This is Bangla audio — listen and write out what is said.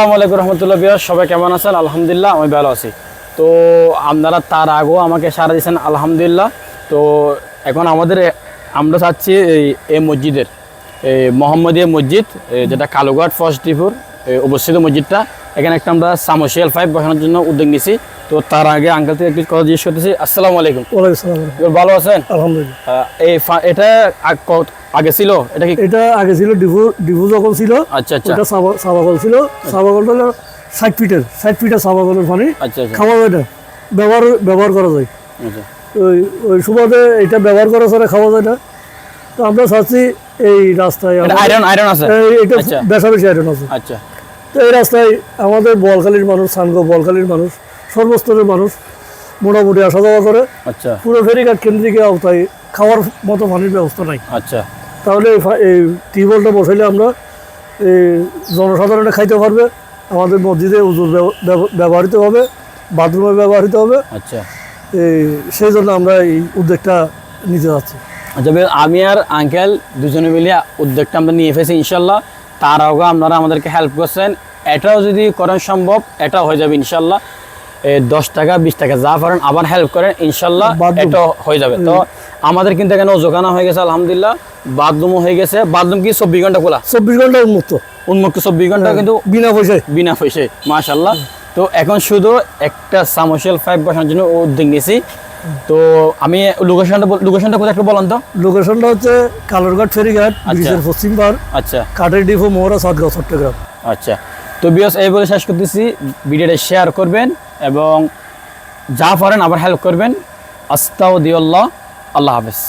আসসালামু আলাইকুম রহমতুল্লাহ বিহার সবাই কেমন আছেন? আলহামদুলিল্লাহ, আমি ভালো আছি। তো আপনারা তার আগেও আমাকে সারা দিয়েছেন, আলহামদুলিল্লাহ। তো এখন আমাদের আমরা চাচ্ছি এই এই মসজিদের, এই মোহাম্মদিয়া মসজিদ যেটা কালুঘাট ডিপুর অবস্থিত মসজিদটা। এখানে একটা আমরা সামোশিয়াল ফাইভ বসানোর জন্য উদ্যোগ নিছি তো তার আগে আঙ্কেল থেকে একটু কথা জিজ্ঞেস করতেছি। আসসালামু আলাইকুম। ভালো আছেন? আলহামদুলিল্লাহ। এই এটা আগে ছিল? এটা কি এটা আগে ছিল ডিভু ডিভু যখন ছিল আচ্ছা আচ্ছা। সাবা সাবাগল ছিল। হলো ষাট ফিটের ষাট ফিটের সাবাগলের পানি। আচ্ছা আচ্ছা। খাওয়া ব্যবহার ব্যবহার করা যায়। আচ্ছা। ওই ওই সুবাদে এটা ব্যবহার করা ছাড়া খাওয়া যায় না। তো আমরা চাচ্ছি এই রাস্তায় আয়রন আয়রন আছে? এটা আচ্ছা। বেশা বেশি আইরন আছে। আচ্ছা। তো এই রাস্তায় আমাদের বলখালির মানুষ সানগো বলখালির মানুষ সর্বস্তরের মানুষ মোটামুটি আসা যাওয়া করে। আচ্ছা। পুরো ফেরিঘাট কেন্দ্রিক আওতায় খাওয়ার মতো পানির ব্যবস্থা নাই। আচ্ছা। তাহলে এই টিউবওয়েলটা বসাইলে আমরা এই জনসাধারণে খাইতে পারবে আমাদের মসজিদে উজুর ব্যব- ব্যব- ব্যবহৃত হবে বাথরুমে ব্যবহৃত হবে। আচ্ছা। এই সেই জন্য আমরা এই উদ্যোগটা নিতে যাচ্ছি। আচ্ছা আমি আর আঙ্কেল দুজনে মিলে উদ্যোগটা আমরা নিয়ে ফেছি ইনশাল্লাহ। তার আগে আপনারা আমাদেরকে হেল্প করছেন। এটাও যদি করেন সম্ভব এটাও হয়ে যাবে ইনশাল্লাহ। দশ টাকা বিশ টাকা যা পারেন আবার হেল্প করেন ইনশাল্লাহ। এটাও হয়ে যাবে। তো আমাদের কিন্তু এখানে ওজোখানা হয়ে গেছে আলহামদুলিল্লাহ। বাথরুমও হয়ে গেছে। বাথরুম কি চব্বিশ ঘণ্টা খোলা? চব্বিশ ঘণ্টা উন্মুক্ত। উন্মুক্ত চব্বিশ ঘণ্টা কিন্তু বিনা পয়সায়। বিনা পয়সায় মাশাল্লাহ তো এখন শুধু একটা সামোশিয়াল ফাইভ বসানোর জন্য উদ্যোগ নিয়েছি। তো আমি লোকেশনটা লোকেশনটা কোথায় একটু বলেন তো? লোকেশনটা হচ্ছে কালুরঘাট ফেরিঘাট ব্রিজের পশ্চিম পার আচ্ছা। কাটের ডিপো মোহরা সাতগাঁও চট্টগ্রাম। আচ্ছা। তো বিয়স এই বলে শেষ করতেছি। ভিডিওটা শেয়ার করবেন এবং যা পারেন আবার হেল্প করবেন। আস্তাউদ্দিউল্লাহ আল্লাহ হাফেজ।